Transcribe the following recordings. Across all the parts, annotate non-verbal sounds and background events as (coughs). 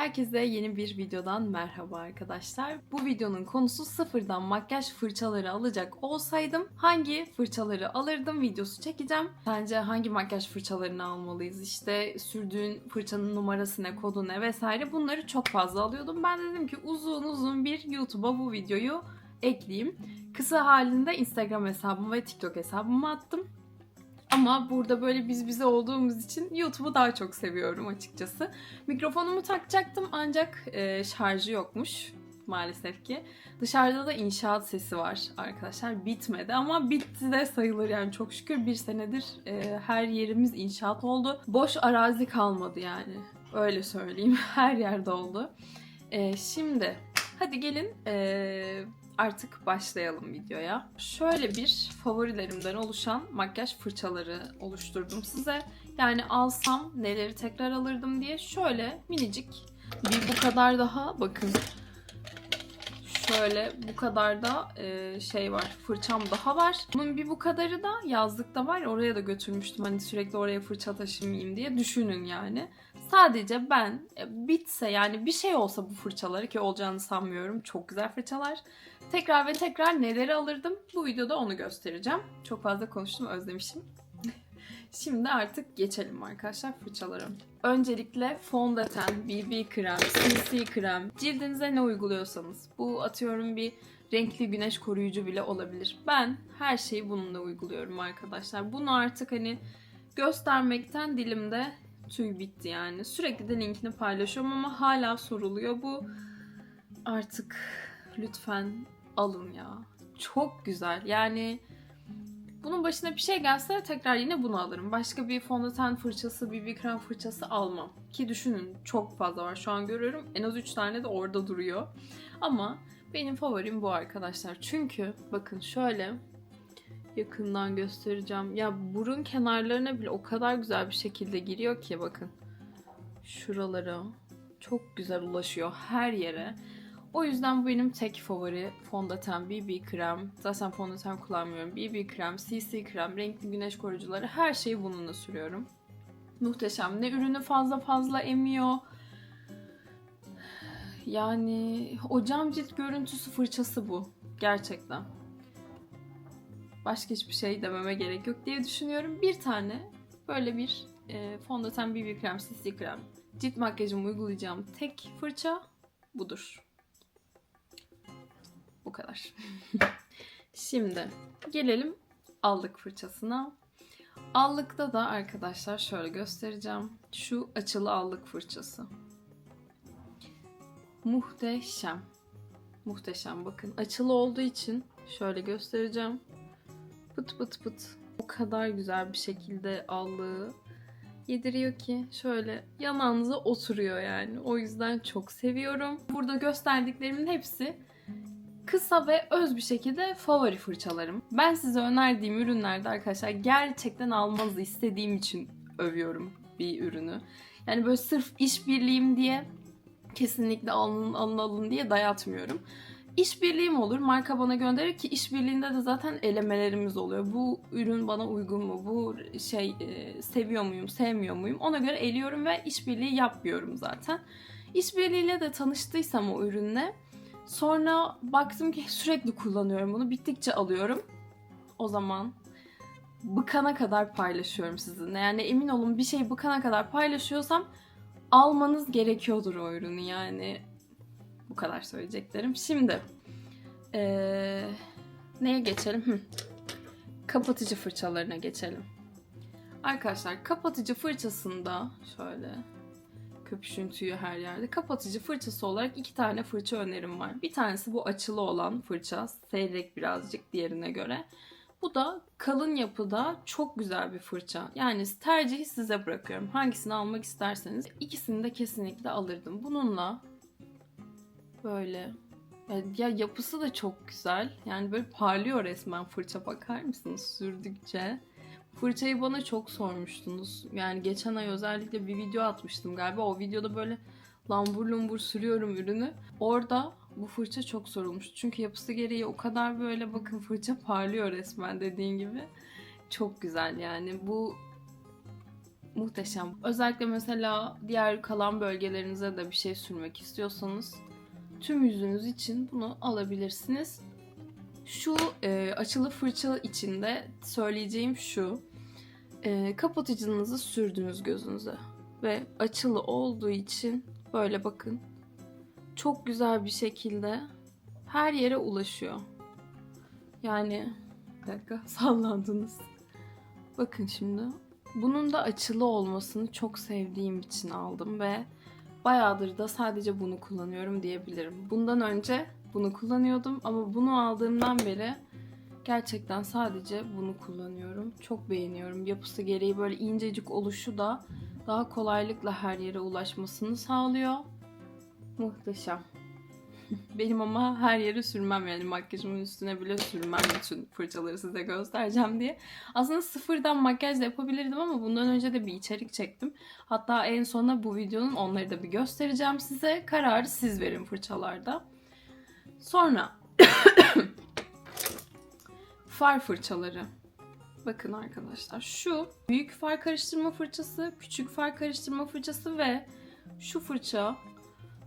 Herkese yeni bir videodan merhaba arkadaşlar. Bu videonun konusu sıfırdan makyaj fırçaları alacak olsaydım hangi fırçaları alırdım videosu çekeceğim. Bence hangi makyaj fırçalarını almalıyız işte sürdüğün fırçanın numarası ne, kodu ne vesaire bunları çok fazla alıyordum. Ben dedim ki uzun uzun bir YouTube'a bu videoyu ekleyeyim. Kısa halinde Instagram hesabıma ve TikTok hesabıma attım. Ama burada böyle biz bize olduğumuz için YouTube'u daha çok seviyorum açıkçası. Mikrofonumu takacaktım ancak e, şarjı yokmuş maalesef ki. Dışarıda da inşaat sesi var arkadaşlar. Bitmedi ama bitti de sayılır yani çok şükür bir senedir e, her yerimiz inşaat oldu. Boş arazi kalmadı yani. Öyle söyleyeyim. (laughs) Her yerde oldu. E, şimdi hadi gelin e, artık başlayalım videoya. Şöyle bir favorilerimden oluşan makyaj fırçaları oluşturdum size. Yani alsam neleri tekrar alırdım diye şöyle minicik bir bu kadar daha bakın. Şöyle bu kadar da e, şey var fırçam daha var. Bunun bir bu kadarı da yazlıkta var. Oraya da götürmüştüm hani sürekli oraya fırça taşımayayım diye düşünün yani. Sadece ben e, bitse yani bir şey olsa bu fırçaları ki olacağını sanmıyorum. Çok güzel fırçalar. Tekrar ve tekrar neleri alırdım bu videoda onu göstereceğim. Çok fazla konuştum özlemişim. Şimdi artık geçelim arkadaşlar fırçalara. Öncelikle fondöten, BB krem, CC krem, cildinize ne uyguluyorsanız. Bu atıyorum bir renkli güneş koruyucu bile olabilir. Ben her şeyi bununla uyguluyorum arkadaşlar. Bunu artık hani göstermekten dilimde tüy bitti yani. Sürekli de linkini paylaşıyorum ama hala soruluyor. Bu artık lütfen alın ya. Çok güzel. Yani bunun başına bir şey gelse tekrar yine bunu alırım. Başka bir fondöten fırçası, BB krem fırçası almam. Ki düşünün çok fazla var. Şu an görüyorum. En az 3 tane de orada duruyor. Ama benim favorim bu arkadaşlar. Çünkü bakın şöyle yakından göstereceğim. Ya burun kenarlarına bile o kadar güzel bir şekilde giriyor ki bakın. Şuralara çok güzel ulaşıyor her yere. O yüzden bu benim tek favori fondöten, BB krem. Zaten fondöten kullanmıyorum. BB krem, CC krem, renkli güneş koruyucuları her şeyi bununla sürüyorum. Muhteşem. Ne ürünü fazla fazla emiyor. Yani o cam cilt görüntüsü fırçası bu. Gerçekten. Başka hiçbir şey dememe gerek yok diye düşünüyorum. Bir tane böyle bir e, fondöten, BB krem, CC krem. Cilt makyajımı uygulayacağım tek fırça budur. Bu kadar. (laughs) Şimdi gelelim allık fırçasına. Allıkta da arkadaşlar şöyle göstereceğim. Şu açılı allık fırçası. Muhteşem. Muhteşem bakın. Açılı olduğu için şöyle göstereceğim. Pıt pıt pıt. O kadar güzel bir şekilde allığı yediriyor ki şöyle yanağınıza oturuyor yani. O yüzden çok seviyorum. Burada gösterdiklerimin hepsi kısa ve öz bir şekilde favori fırçalarım. Ben size önerdiğim ürünlerde arkadaşlar gerçekten almanızı istediğim için övüyorum bir ürünü. Yani böyle sırf işbirliğim diye kesinlikle alın alın alın diye dayatmıyorum. İşbirliğim olur. Marka bana gönderir ki işbirliğinde de zaten elemelerimiz oluyor. Bu ürün bana uygun mu? Bu şey e, seviyor muyum, sevmiyor muyum? Ona göre eliyorum ve işbirliği yapmıyorum zaten. İşbirliğiyle de tanıştıysam o ürünle Sonra baktım ki sürekli kullanıyorum bunu. Bittikçe alıyorum. O zaman bıkana kadar paylaşıyorum sizinle. Yani emin olun bir şey bıkana kadar paylaşıyorsam almanız gerekiyordur o ürünü yani. Bu kadar söyleyeceklerim. Şimdi ee, neye geçelim? Kapatıcı fırçalarına geçelim. Arkadaşlar kapatıcı fırçasında şöyle köpüşün tüyü her yerde. Kapatıcı fırçası olarak iki tane fırça önerim var. Bir tanesi bu açılı olan fırça. Seyrek birazcık diğerine göre. Bu da kalın yapıda çok güzel bir fırça. Yani tercihi size bırakıyorum. Hangisini almak isterseniz ikisini de kesinlikle alırdım. Bununla böyle ya yapısı da çok güzel. Yani böyle parlıyor resmen fırça bakar mısınız sürdükçe? Fırçayı bana çok sormuştunuz. Yani geçen ay özellikle bir video atmıştım galiba. O videoda böyle lambur lumbur sürüyorum ürünü. Orada bu fırça çok sorulmuş. Çünkü yapısı gereği o kadar böyle bakın fırça parlıyor resmen dediğin gibi. Çok güzel yani. Bu muhteşem. Özellikle mesela diğer kalan bölgelerinize de bir şey sürmek istiyorsanız tüm yüzünüz için bunu alabilirsiniz. Şu e, açılı fırça içinde söyleyeceğim şu. E, kapatıcınızı sürdünüz gözünüze. Ve açılı olduğu için böyle bakın. Çok güzel bir şekilde her yere ulaşıyor. Yani bir dakika (laughs) sallandınız. Bakın şimdi. Bunun da açılı olmasını çok sevdiğim için aldım ve bayağıdır da sadece bunu kullanıyorum diyebilirim. Bundan önce bunu kullanıyordum ama bunu aldığımdan beri gerçekten sadece bunu kullanıyorum. Çok beğeniyorum. Yapısı gereği böyle incecik oluşu da daha kolaylıkla her yere ulaşmasını sağlıyor. Muhteşem. (laughs) Benim ama her yere sürmem yani makyajımın üstüne bile sürmem bütün fırçaları size göstereceğim diye. Aslında sıfırdan makyaj da yapabilirdim ama bundan önce de bir içerik çektim. Hatta en sona bu videonun onları da bir göstereceğim size. Kararı siz verin fırçalarda. Sonra (coughs) far fırçaları. Bakın arkadaşlar şu büyük far karıştırma fırçası, küçük far karıştırma fırçası ve şu fırça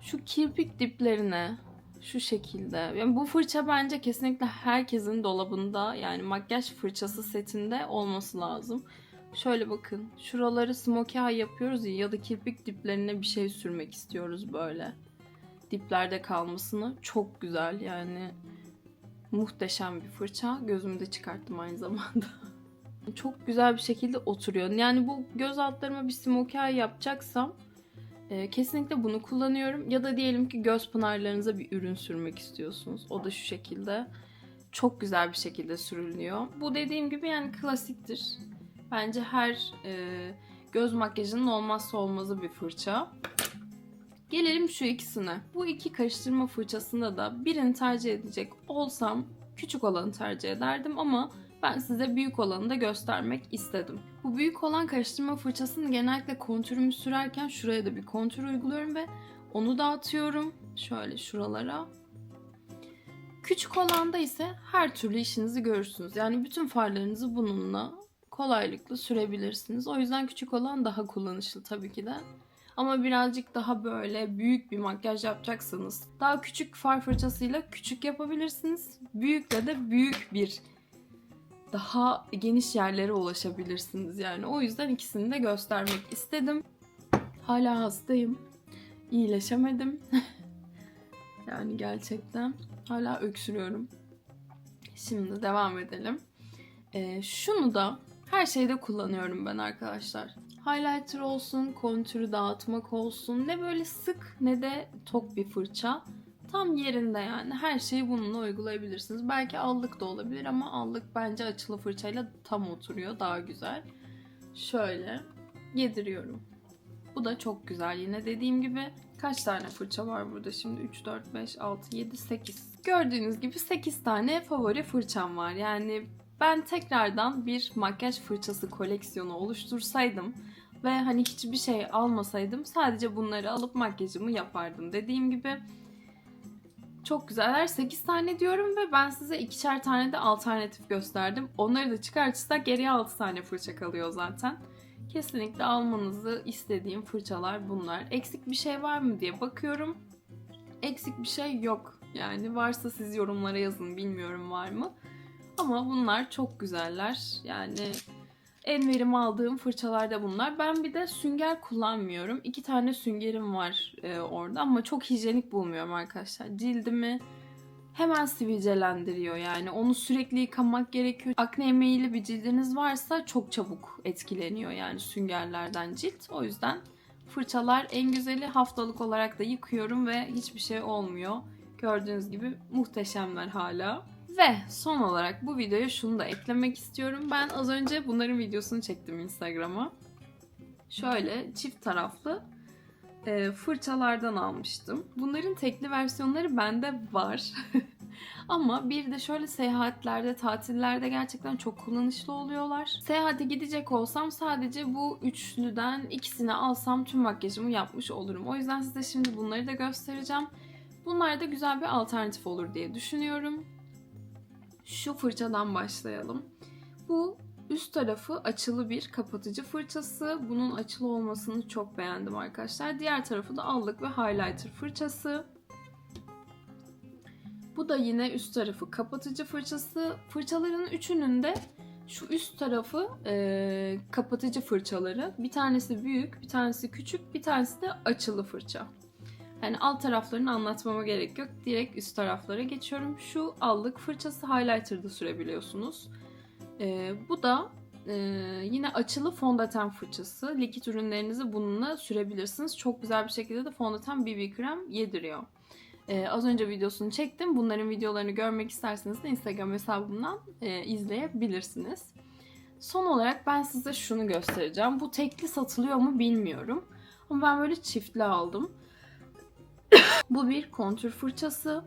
şu kirpik diplerine şu şekilde. Yani bu fırça bence kesinlikle herkesin dolabında yani makyaj fırçası setinde olması lazım. Şöyle bakın. Şuraları smokey yapıyoruz ya ya da kirpik diplerine bir şey sürmek istiyoruz böyle. Diplerde kalmasını. Çok güzel yani. Muhteşem bir fırça. Gözümü de çıkarttım aynı zamanda. (laughs) Çok güzel bir şekilde oturuyor. Yani bu göz altlarıma bir smokey eye yapacaksam e, kesinlikle bunu kullanıyorum. Ya da diyelim ki göz pınarlarınıza bir ürün sürmek istiyorsunuz. O da şu şekilde. Çok güzel bir şekilde sürülüyor. Bu dediğim gibi yani klasiktir. Bence her e, göz makyajının olmazsa olmazı bir fırça. Gelelim şu ikisine. Bu iki karıştırma fırçasında da birini tercih edecek olsam küçük olanı tercih ederdim ama ben size büyük olanı da göstermek istedim. Bu büyük olan karıştırma fırçasını genellikle kontürümü sürerken şuraya da bir kontür uyguluyorum ve onu dağıtıyorum. Şöyle şuralara. Küçük olanda ise her türlü işinizi görürsünüz. Yani bütün farlarınızı bununla kolaylıkla sürebilirsiniz. O yüzden küçük olan daha kullanışlı tabii ki de. Ama birazcık daha böyle büyük bir makyaj yapacaksanız daha küçük far fırçasıyla küçük yapabilirsiniz. Büyükle de büyük bir daha geniş yerlere ulaşabilirsiniz yani. O yüzden ikisini de göstermek istedim. Hala hastayım. İyileşemedim. (laughs) yani gerçekten hala öksürüyorum. Şimdi devam edelim. Ee, şunu da her şeyde kullanıyorum ben arkadaşlar. Highlighter olsun, kontürü dağıtmak olsun. Ne böyle sık ne de tok bir fırça. Tam yerinde yani. Her şeyi bununla uygulayabilirsiniz. Belki allık da olabilir ama allık bence açılı fırçayla tam oturuyor. Daha güzel. Şöyle yediriyorum. Bu da çok güzel. Yine dediğim gibi kaç tane fırça var burada şimdi? 3, 4, 5, 6, 7, 8. Gördüğünüz gibi 8 tane favori fırçam var. Yani ben tekrardan bir makyaj fırçası koleksiyonu oluştursaydım ve hani hiçbir şey almasaydım sadece bunları alıp makyajımı yapardım. Dediğim gibi çok güzeller. 8 tane diyorum ve ben size ikişer tane de alternatif gösterdim. Onları da çıkartırsak geriye 6 tane fırça kalıyor zaten. Kesinlikle almanızı istediğim fırçalar bunlar. Eksik bir şey var mı diye bakıyorum. Eksik bir şey yok. Yani varsa siz yorumlara yazın bilmiyorum var mı. Ama bunlar çok güzeller. Yani en verim aldığım fırçalar da bunlar. Ben bir de sünger kullanmıyorum. İki tane süngerim var e, orada ama çok hijyenik bulmuyorum arkadaşlar. Cildimi hemen sivilcelendiriyor yani. Onu sürekli yıkamak gerekiyor. Akne meyilli bir cildiniz varsa çok çabuk etkileniyor yani süngerlerden cilt. O yüzden fırçalar en güzeli haftalık olarak da yıkıyorum ve hiçbir şey olmuyor. Gördüğünüz gibi muhteşemler hala. Ve son olarak bu videoya şunu da eklemek istiyorum. Ben az önce bunların videosunu çektim Instagram'a. Şöyle çift taraflı e, fırçalardan almıştım. Bunların tekli versiyonları bende var. (laughs) Ama bir de şöyle seyahatlerde, tatillerde gerçekten çok kullanışlı oluyorlar. Seyahate gidecek olsam sadece bu üçlüden ikisini alsam tüm makyajımı yapmış olurum. O yüzden size şimdi bunları da göstereceğim. Bunlar da güzel bir alternatif olur diye düşünüyorum. Şu fırçadan başlayalım. Bu Üst tarafı açılı bir kapatıcı fırçası. Bunun açılı olmasını çok beğendim arkadaşlar. Diğer tarafı da allık ve highlighter fırçası. Bu da yine üst tarafı kapatıcı fırçası. Fırçaların üçünün de şu üst tarafı e, kapatıcı fırçaları. Bir tanesi büyük, bir tanesi küçük, bir tanesi de açılı fırça. Yani alt taraflarını anlatmama gerek yok. Direkt üst taraflara geçiyorum. Şu allık fırçası highlighter'da sürebiliyorsunuz. E, bu da e, yine açılı fondöten fırçası. Likit ürünlerinizi bununla sürebilirsiniz. Çok güzel bir şekilde de fondöten BB krem yediriyor. Ee, az önce videosunu çektim. Bunların videolarını görmek isterseniz de Instagram hesabımdan e, izleyebilirsiniz. Son olarak ben size şunu göstereceğim. Bu tekli satılıyor mu bilmiyorum. Ama ben böyle çiftli aldım. Bu bir kontür fırçası.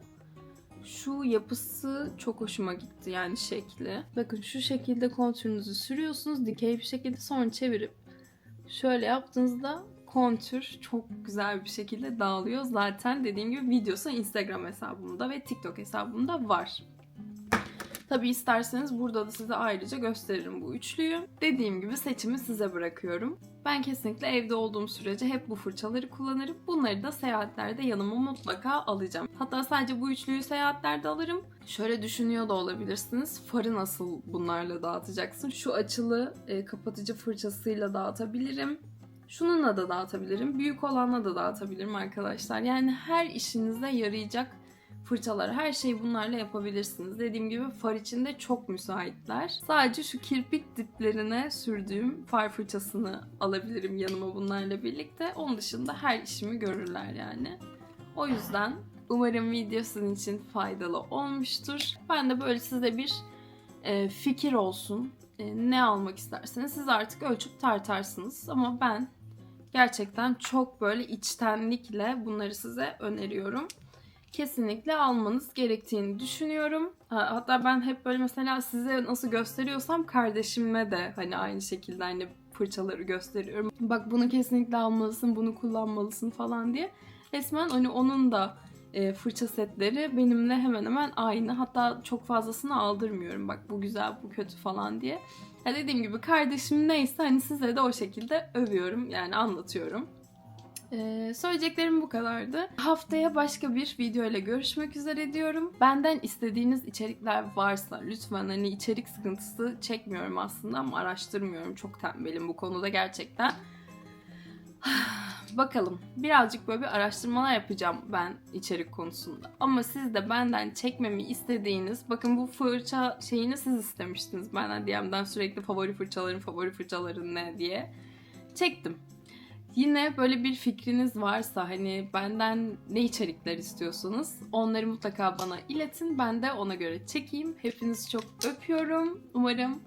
Şu yapısı çok hoşuma gitti yani şekli. Bakın şu şekilde kontürünüzü sürüyorsunuz dikey bir şekilde sonra çevirip şöyle yaptığınızda kontür çok güzel bir şekilde dağılıyor. Zaten dediğim gibi videosu Instagram hesabımda ve TikTok hesabımda var. Tabi isterseniz burada da size ayrıca gösteririm bu üçlüyü. Dediğim gibi seçimi size bırakıyorum. Ben kesinlikle evde olduğum sürece hep bu fırçaları kullanırım. Bunları da seyahatlerde yanıma mutlaka alacağım. Hatta sadece bu üçlüyü seyahatlerde alırım. Şöyle düşünüyor da olabilirsiniz. Farı nasıl bunlarla dağıtacaksın? Şu açılı e, kapatıcı fırçasıyla dağıtabilirim. Şununla da dağıtabilirim. Büyük olanla da dağıtabilirim arkadaşlar. Yani her işinize yarayacak fırçalar. Her şeyi bunlarla yapabilirsiniz. Dediğim gibi far için de çok müsaitler. Sadece şu kirpik diplerine sürdüğüm far fırçasını alabilirim yanıma bunlarla birlikte. Onun dışında her işimi görürler yani. O yüzden umarım video sizin için faydalı olmuştur. Ben de böyle size bir e, fikir olsun. E, ne almak isterseniz siz artık ölçüp tartarsınız. Ama ben gerçekten çok böyle içtenlikle bunları size öneriyorum kesinlikle almanız gerektiğini düşünüyorum. Hatta ben hep böyle mesela size nasıl gösteriyorsam kardeşime de hani aynı şekilde hani fırçaları gösteriyorum. Bak bunu kesinlikle almalısın, bunu kullanmalısın falan diye. Resmen hani onun da e, fırça setleri benimle hemen hemen aynı. Hatta çok fazlasını aldırmıyorum. Bak bu güzel, bu kötü falan diye. Ya dediğim gibi kardeşim neyse hani size de o şekilde övüyorum yani anlatıyorum. Ee, söyleyeceklerim bu kadardı. Haftaya başka bir video ile görüşmek üzere diyorum. Benden istediğiniz içerikler varsa lütfen hani içerik sıkıntısı çekmiyorum aslında ama araştırmıyorum. Çok tembelim bu konuda gerçekten. (sighs) Bakalım. Birazcık böyle bir araştırmalar yapacağım ben içerik konusunda. Ama siz de benden çekmemi istediğiniz, bakın bu fırça şeyini siz istemiştiniz benden DM'den sürekli favori fırçaların, favori fırçaların ne diye. Çektim. Yine böyle bir fikriniz varsa hani benden ne içerikler istiyorsunuz onları mutlaka bana iletin. Ben de ona göre çekeyim. Hepinizi çok öpüyorum. Umarım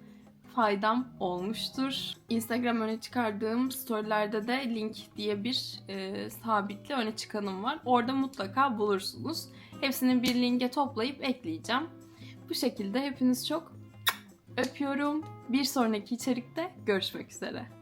faydam olmuştur. Instagram öne çıkardığım storylerde de link diye bir e, sabitli öne çıkanım var. Orada mutlaka bulursunuz. Hepsini bir linke toplayıp ekleyeceğim. Bu şekilde hepiniz çok öpüyorum. Bir sonraki içerikte görüşmek üzere.